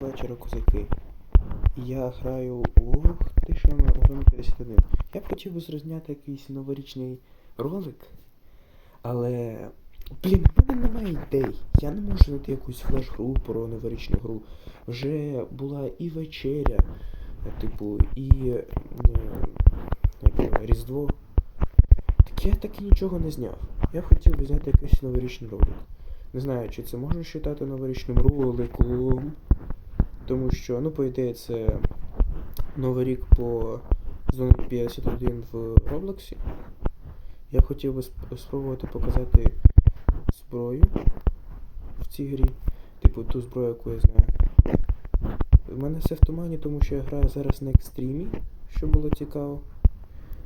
вечора, козаки. Я граю у ти що ми у 51. Я б хотів би зрозняти якийсь новорічний ролик, але. Блін, в мене немає ідей. Я не можу знайти якусь флеш-гру про новорічну гру. Вже була і вечеря, типу, і е, як Різдво. Так я таки нічого не зняв. Я б хотів би зняти якийсь новорічний ролик. Не знаю, чи це можна вважати новорічним роликом. Тому що, ну, по ідеї, це Новий рік по зоні 51 в Роблоксі. Я хотів би сп- спробувати показати зброю в цій грі. Типу ту зброю, яку я знаю. У мене все в тумані, тому що я граю зараз на екстримі, що було цікаво.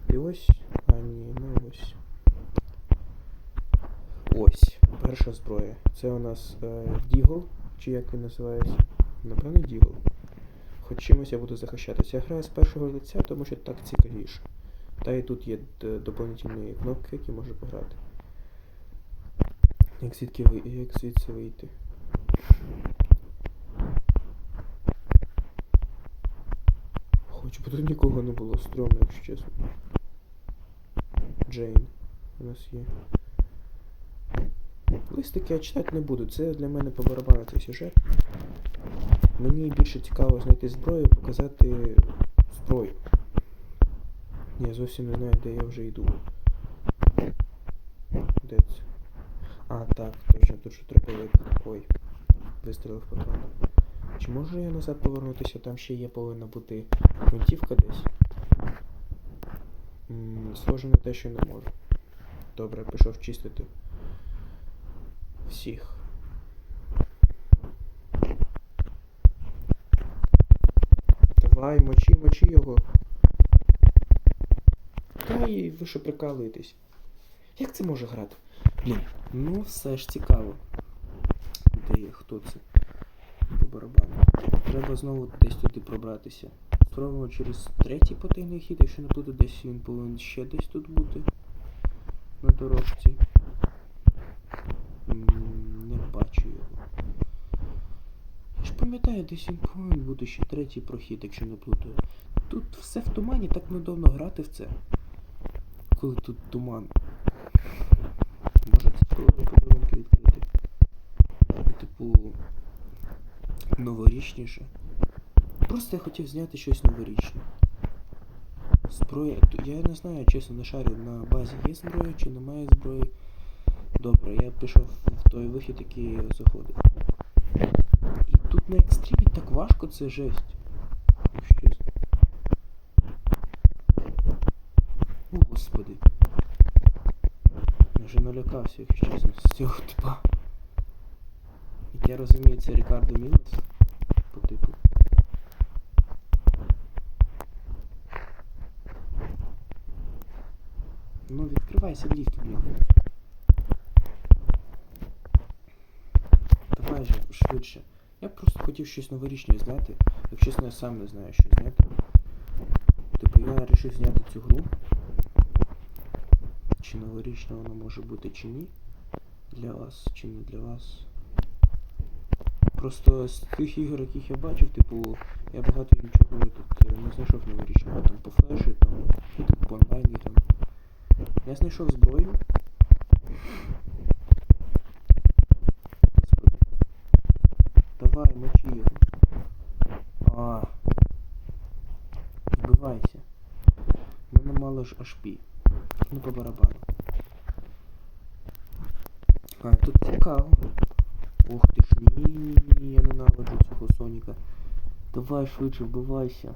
І ось. А ні, не ось. Ось, перша зброя. Це у нас е, чи як він називається. Напевно, Дігл. Хоч чимось я буду захищатися. Я граю з першого лиця, тому що так цікавіше. Та і тут є д- доповнительні кнопки, які можу пограти. Як звідки ви... як звідси вийти? Хоч би тут нікого не було стрьомно, якщо чесно. Джейн у нас є. Листики я читати не буду, це для мене по барабану цей сюжет. Мені більше цікаво знайти зброю і показати зброю. Я зовсім не знаю, де я вже йду. Де це? А, так, точно, тут що троповик. Ой, вистрілив патрон. Чи можу я назад повернутися? Там ще є повинна бути гвинтівка десь. Схоже на те, що не можу. Добре, пішов чистити. Всіх. Давай, мочи, мочи його. Та і ви що прикалуєтесь? Як це може грати? Блін, ну все ж цікаво. Де є, хто це? По барабану. Треба знову десь туди пробратися. Спробуємо через третій потайний хід, якщо не буду десь він повинен ще десь тут бути. На дорожці. М, Не бачу його. Я ж пам'ятаю, десь він повинен бути ще третій прохід, якщо не плутаю. Тут все в тумані, так недавно грати в це. Коли тут туман. Може це коли подарунки відкрити. Типу. Новорічніше. Просто я хотів зняти щось новорічне. Зброя. Я не знаю, чесно, не шарю, на базі є зброя чи немає зброї. Добре, я пішов в той вихід, який заходив. Тут на екстримі так важко, це жесть. Якщо. О, господи. Я вже налякався, якщо чесно, з цього типа. Як я розумію, це Рікардо Мілес по типу. Ну, відкривайся ліфт, блін. Давай же, швидше. Я просто хотів щось новорічне зняти. Якщо чесно, я сам не знаю, що зняти. Типу я вирішив зняти цю гру. Чи новорічна вона може бути, чи ні. Для вас, чи не для вас. Просто з тих ігор, яких я бачив, типу, я багато нічого тут е, не знайшов новорічного там по флеші, там, ну, типу по онлайні там. Я знайшов зброю. Господи. Давай, мочи його. А. Вбивайся. Ж HP. Ну по барабану. А, тут цікаво. Ох ти ж, ні-ні-ні, я ненавиджу цього Соніка. Давай швидше вбивайся.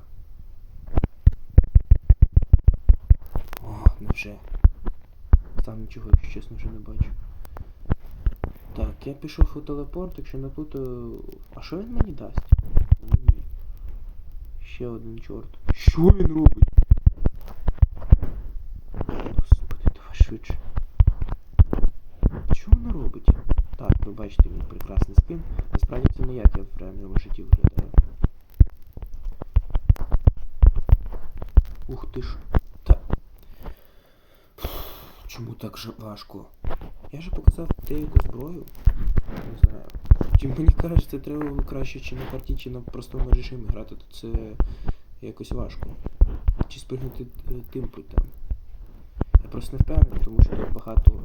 О, невже. Там нічого, якщо чесно, вже не бачу. Так, я пішов у телепорт, якщо не плутаю... А що він мені дасть? Ні. Ще один чорт. Що він робить? Господи, давай швидше. Що воно робить? Так, ви бачите мій прекрасний скин. Насправді це не як я в реальному житті виглядаю. Ух ти ж. Та. Чому так же важко? Я же показав деяку зброю. Не знаю. Чи мені кажеться, треба було краще чи на карті, чи на простому режимі грати, то це якось важко. Чи спригнути е, тим путем. Я просто не впевнений, тому що тут багато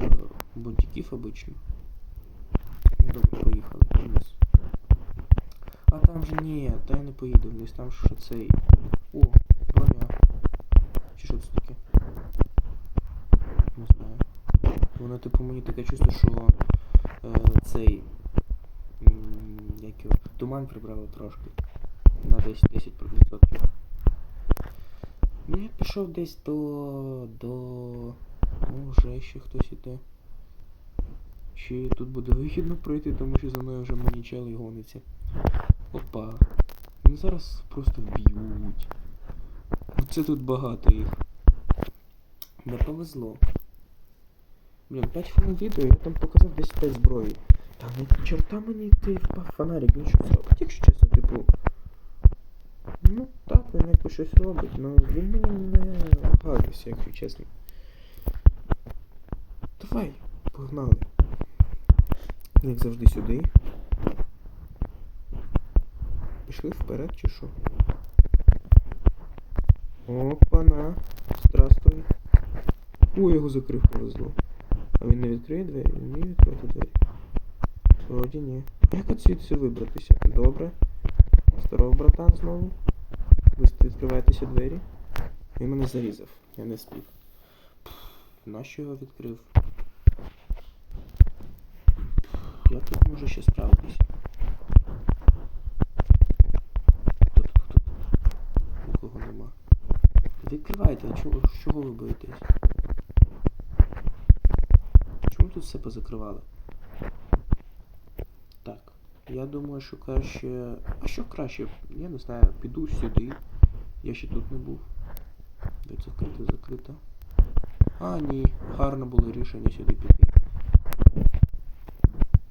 е, бунтиків обично. Добре, поїхали вниз. А там же ні, та я не поїду вниз, там що цей. О, що це таке? Не знаю. Воно типу мені таке чувство, що е, цей. Як його. Туман прибрали трошки. На десь 10%. Ну я пішов десь до. до. Ну, вже ще хтось іде. Чи тут буде вигідно пройти, тому що за мною вже мені чели гониться. Опа. Ну зараз просто вб'ють. Оце тут багато їх. Не повезло. Блін, 5 хвилин відео, я там показав 10 5 зброї. Та ну чорта мені той впав фонарик, він що зробить, якщо чесно, типу. Ну так, він якось щось робить, але він мені не гадився, якщо чесно. Давай, погнали. Як завжди сюди. Пішли вперед чи що? Опана. Здравствуй. Ой, його закрив повезло. А він не відкриє двері? Він вміє відкрити двері? Вроді ні. Як звідси вибратися? Добре. Здорово, братан, знову. Ви відкриваєтеся двері. Він мене зарізав. Я не спів. Нащо його відкрив? Я тут можу ще справитись. Хто тут, хто тут? Нікого нема. Відкривайте, чого, чого ви боїтесь? Чому тут все позакривали? Так. Я думаю, що краще. А що краще? Я не знаю, піду сюди. Я ще тут не був. Де закрито, закрито. А, ні, гарно було рішення сюди піти.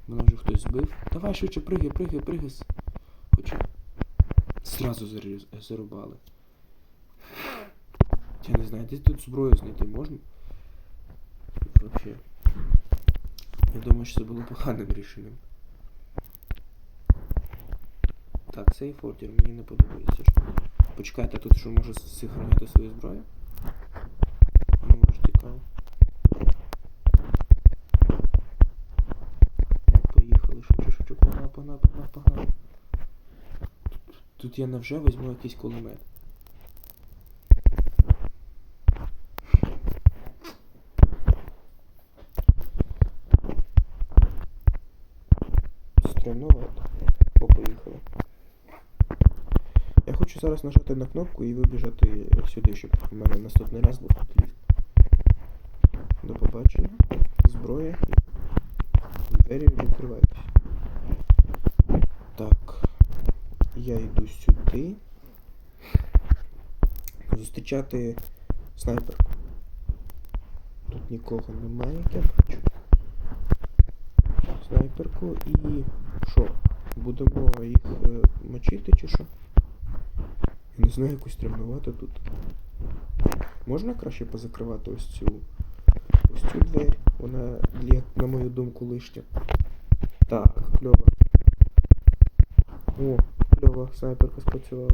Мене вже хтось збив. Давай швидше пригай, пригай, пригай. Хоча. Зразу зарубали. Я не знаю, десь тут зброю знайти можна? Вообще. Я думаю, що це було поганим рішенням. Так, цей фортір мені не подобається. Що... Почекайте, тут що може зіграти свою зброю? Ну, може цікаво. Поїхали, швидше, швидше, погнав, погнав, погнав, погнав. Тут я навже візьму якийсь кулемет. Стрімновато. О, поїхали. Я хочу зараз нажати на кнопку і вибіжати сюди, щоб у мене наступний раз був тут ліфт. До побачення. Зброя і двері відкриваються. Так. Я йду сюди. Зустрічати снайперку. Тут нікого немає, як я бачу. Снайперку і що? Будемо їх е, мочити чи що? Я не знаю, якось тримнувати тут. Можна краще позакривати ось цю ось цю двері? Вона, на мою думку, лишня. Так, кльово. О, кльово, снайперка спрацювала.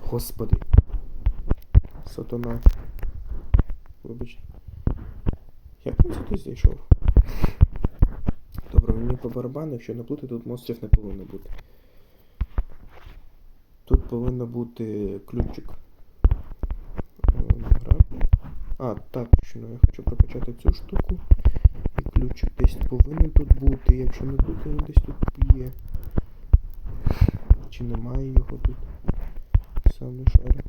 Господи. Сатана. Вибачте. Як він сюди зайшов? Добре, по барабану, якщо не плути, тут монстрів не повинно бути. Тут повинен бути ключик. Ем. А, так, точно, я хочу прокачати цю штуку. І ключик десь повинен тут бути. Якщо не тут, він десь тут є. Чи немає його тут? Сам не шарю.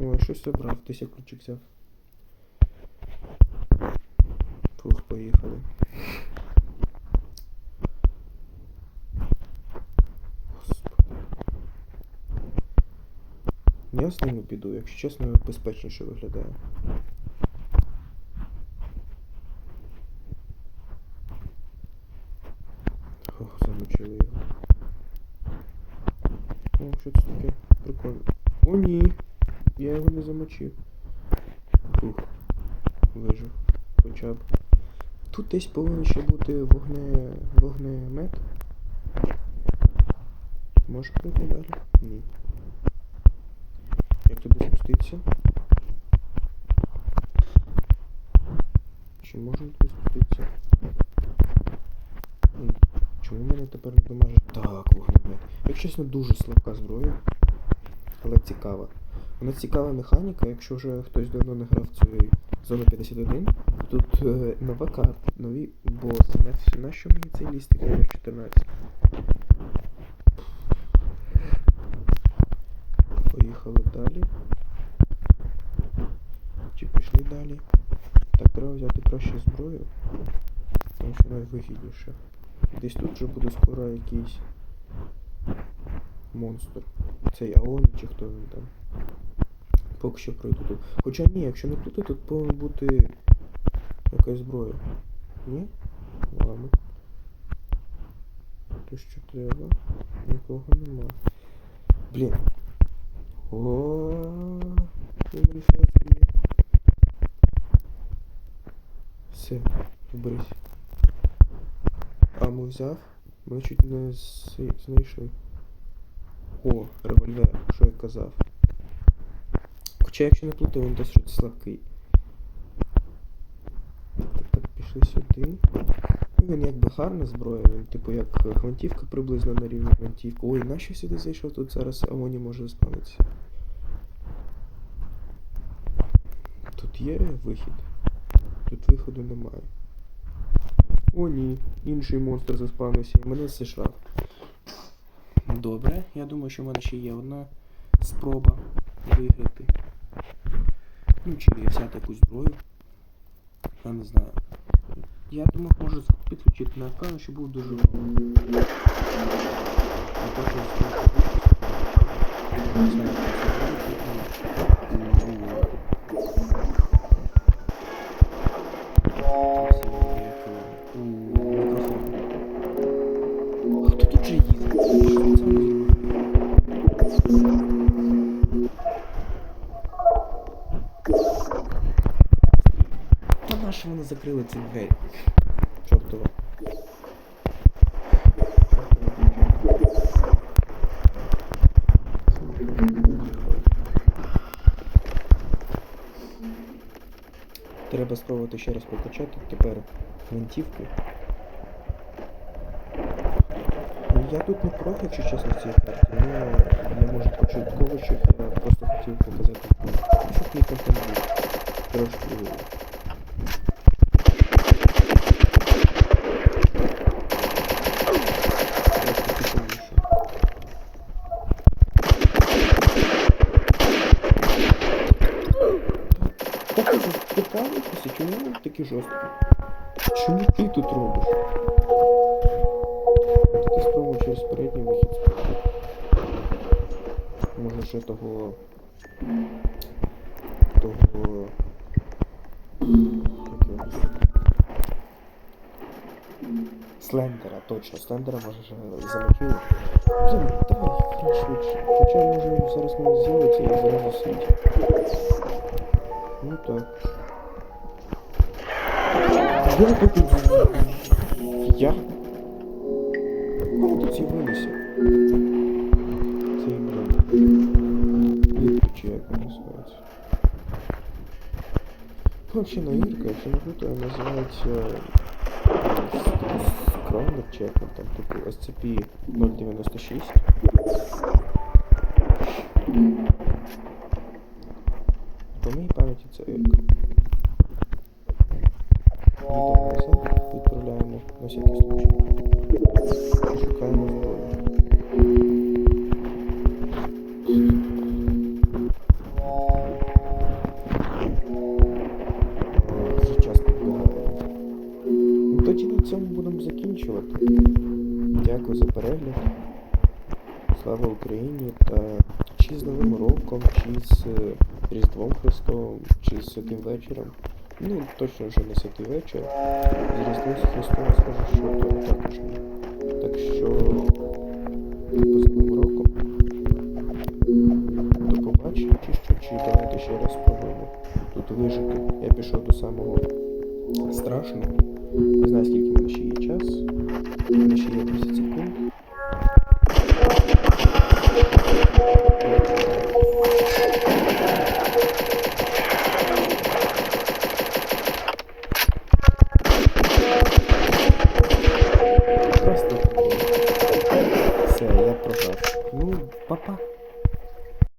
О, щось забрав, десь я ключик взяв. Фух, поїхали. Господи. Я з ними піду, якщо чесно, безпечніше виглядає. Ох, замочили його. О, що це таке? Прикольно. О, ні. Я його не замочив. Фух. вижив. Хоча б. Тут десь повинен ще бути вогне... вогнемет. Можу пройти далі? Ні. Як туди спуститися? Чи можу туди спуститися? Чому мене тепер не дамажить? Так, вогнемет. Як чесно, дуже слабка зброя. Але цікава. Вона цікава механіка, якщо вже хтось давно не грав в цю зону 51. Тут е, нова карта, нові боси. На, що мені цей ліс номер 14? Поїхали далі. Чи пішли далі? Так, треба взяти краще зброю. Тому що найвигідніше. Десь тут вже буде скоро якийсь монстр. Цей Аоні чи хто він там. Поки що пройду тут. Хоча ні, якщо не пройду, тут повинна бути якась зброя. Ні? Ладно. То що треба? Нікого нема. Блін. О, є. Все, вберись. А, ми взяв. Ми чуть не знайшли. О, револьвер, що я казав. Хоча якщо не плутаю, він досить слабкий. Так, так, пішли сюди. Ну, він якби гарна зброя, він типу як гвинтівка приблизно на рівні гвинтівки. Ой, нащо сюди зайшов? Тут зараз Амоні може спавнитися. Тут є вихід. Тут виходу немає. О, ні, інший монстр заспавнився і мене зішрав. Добре, я думаю, що в мене ще є одна спроба виграти. Ну, чи взяти якусь зброю. Я не знаю. Я думав, можу підключити на екран, що був дуже важливо. Закрили ці двері? Чортова. Треба спробувати ще раз прокачати тепер гвинтівки. Ну, Я тут не проти, якщо чесно, в цій карті. Ну, не можу початково, щоб я просто хотів показати, щоб мій контент трошки цікавіше. Так, ти він такий жорсткий? Чому ти тут робиш? Ти спробуй через передній вихід спробуй. Може ще того... Того... Слендера, точно, Слендера може ще замочили. Блін, давай, грай швидше. Хоча може зараз не з'явиться, я зараз засвідчу. Ну так. Я тут... Я? Вони тут з'явилися. Цей, блін. Ірка чи як вона називається. Ну, на Ірка, якщо не плутаю, називається... Скромник чи як там, типу SCP-096. По моїй пам'яті це Ірка. Закінчувати. Дякую за перегляд. Слава Україні та чи з Новим роком, чи з е, Різдвом Христовим, чи з Святим вечором. Ну, точно вже не святий вечір. З Різдвом Христовим скажу, що то також ні. Так що з Новим роком. До побачення, чи що, чи давайте ще раз спробуємо тут вижити. Я пішов до самого страшного. Не знаю, скільки в мене ще є час. У ще є 30 секунд.